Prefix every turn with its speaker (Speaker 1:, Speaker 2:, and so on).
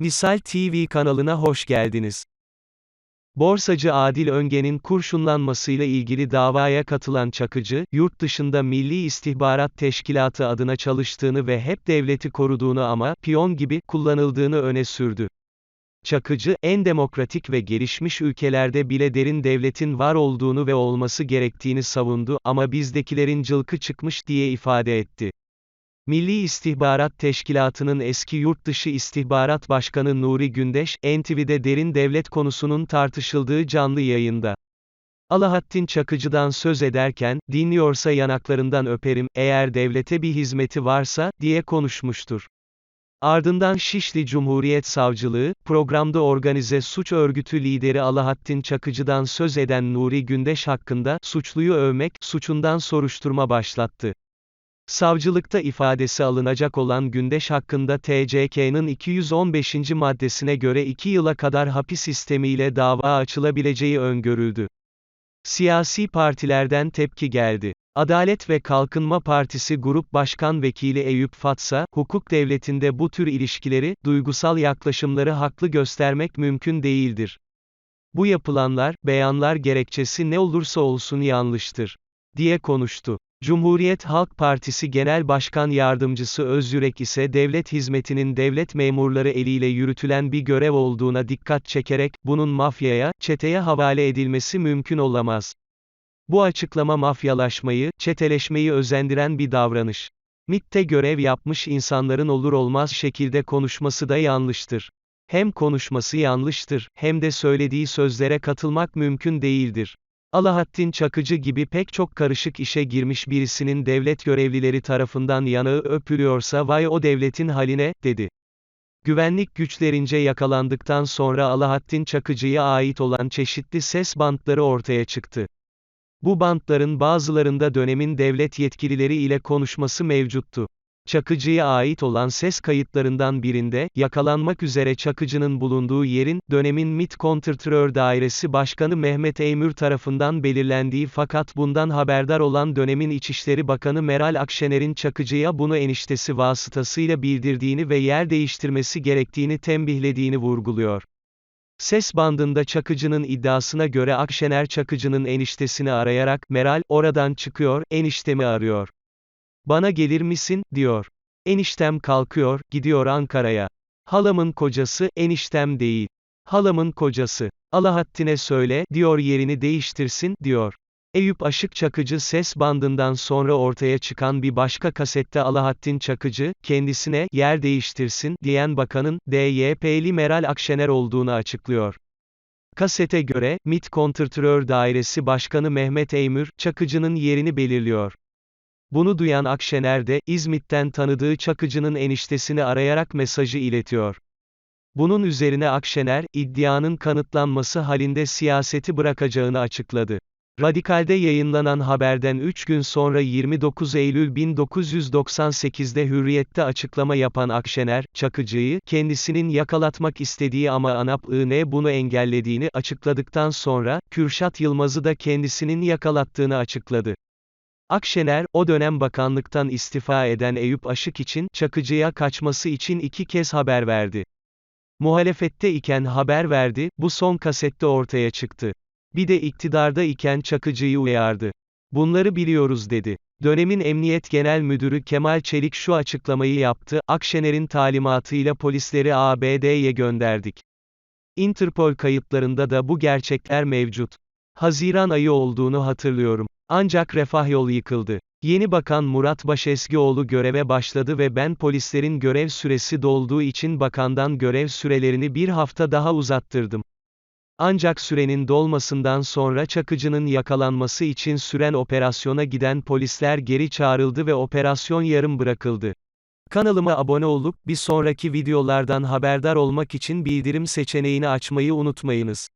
Speaker 1: Misal TV kanalına hoş geldiniz. Borsacı Adil Öngen'in kurşunlanmasıyla ilgili davaya katılan Çakıcı, yurt dışında Milli İstihbarat Teşkilatı adına çalıştığını ve hep devleti koruduğunu ama, piyon gibi, kullanıldığını öne sürdü. Çakıcı, en demokratik ve gelişmiş ülkelerde bile derin devletin var olduğunu ve olması gerektiğini savundu, ama bizdekilerin cılkı çıkmış diye ifade etti. Milli İstihbarat Teşkilatı'nın eski Yurtdışı İstihbarat Başkanı Nuri Gündeş, NTV'de derin devlet konusunun tartışıldığı canlı yayında. Alaaddin Çakıcı'dan söz ederken, dinliyorsa yanaklarından öperim, eğer devlete bir hizmeti varsa, diye konuşmuştur. Ardından Şişli Cumhuriyet Savcılığı, programda organize suç örgütü lideri Alaaddin Çakıcı'dan söz eden Nuri Gündeş hakkında, suçluyu övmek, suçundan soruşturma başlattı. Savcılıkta ifadesi alınacak olan Gündeş hakkında TCK'nın 215. maddesine göre 2 yıla kadar hapis sistemiyle dava açılabileceği öngörüldü. Siyasi partilerden tepki geldi. Adalet ve Kalkınma Partisi Grup Başkan Vekili Eyüp Fatsa, hukuk devletinde bu tür ilişkileri, duygusal yaklaşımları haklı göstermek mümkün değildir. Bu yapılanlar, beyanlar gerekçesi ne olursa olsun yanlıştır, diye konuştu. Cumhuriyet Halk Partisi Genel Başkan Yardımcısı Özyürek ise devlet hizmetinin devlet memurları eliyle yürütülen bir görev olduğuna dikkat çekerek, bunun mafyaya, çeteye havale edilmesi mümkün olamaz. Bu açıklama mafyalaşmayı, çeteleşmeyi özendiren bir davranış. MİT'te görev yapmış insanların olur olmaz şekilde konuşması da yanlıştır. Hem konuşması yanlıştır, hem de söylediği sözlere katılmak mümkün değildir. Alaaddin Çakıcı gibi pek çok karışık işe girmiş birisinin devlet görevlileri tarafından yanağı öpülüyorsa vay o devletin haline, dedi. Güvenlik güçlerince yakalandıktan sonra Alaaddin Çakıcı'ya ait olan çeşitli ses bantları ortaya çıktı. Bu bantların bazılarında dönemin devlet yetkilileri ile konuşması mevcuttu. Çakıcı'ya ait olan ses kayıtlarından birinde, yakalanmak üzere Çakıcı'nın bulunduğu yerin, dönemin MİT Kontrterör Dairesi Başkanı Mehmet Eymür tarafından belirlendiği fakat bundan haberdar olan dönemin İçişleri Bakanı Meral Akşener'in Çakıcı'ya bunu eniştesi vasıtasıyla bildirdiğini ve yer değiştirmesi gerektiğini tembihlediğini vurguluyor. Ses bandında Çakıcı'nın iddiasına göre Akşener Çakıcı'nın eniştesini arayarak, Meral, oradan çıkıyor, eniştemi arıyor. Bana gelir misin, diyor. Eniştem kalkıyor, gidiyor Ankara'ya. Halamın kocası, eniştem değil. Halamın kocası. Alaaddin'e söyle, diyor yerini değiştirsin, diyor. Eyüp Aşık Çakıcı ses bandından sonra ortaya çıkan bir başka kasette Alaaddin Çakıcı, kendisine, yer değiştirsin, diyen bakanın, DYP'li Meral Akşener olduğunu açıklıyor. Kasete göre, MİT Kontrterör Dairesi Başkanı Mehmet Eymür, Çakıcı'nın yerini belirliyor. Bunu duyan Akşener de, İzmit'ten tanıdığı Çakıcı'nın eniştesini arayarak mesajı iletiyor. Bunun üzerine Akşener, iddianın kanıtlanması halinde siyaseti bırakacağını açıkladı. Radikal'de yayınlanan haberden 3 gün sonra 29 Eylül 1998'de Hürriyet'te açıklama yapan Akşener, Çakıcı'yı, kendisinin yakalatmak istediği ama ANAP-IN bunu engellediğini açıkladıktan sonra, Kürşat Yılmaz'ı da kendisinin yakalattığını açıkladı. Akşener, o dönem bakanlıktan istifa eden Eyüp Aşık için, Çakıcı'ya kaçması için iki kez haber verdi. Muhalefette iken haber verdi, bu son kasette ortaya çıktı. Bir de iktidarda iken Çakıcı'yı uyardı. Bunları biliyoruz dedi. Dönemin Emniyet Genel Müdürü Kemal Çelik şu açıklamayı yaptı, Akşener'in talimatıyla polisleri ABD'ye gönderdik. Interpol kayıtlarında da bu gerçekler mevcut. Haziran ayı olduğunu hatırlıyorum. Ancak refah yolu yıkıldı. Yeni bakan Murat Başesgioğlu göreve başladı ve ben polislerin görev süresi dolduğu için bakandan görev sürelerini bir hafta daha uzattırdım. Ancak sürenin dolmasından sonra Çakıcı'nın yakalanması için süren operasyona giden polisler geri çağrıldı ve operasyon yarım bırakıldı. Kanalıma abone olup, bir sonraki videolardan haberdar olmak için bildirim seçeneğini açmayı unutmayınız.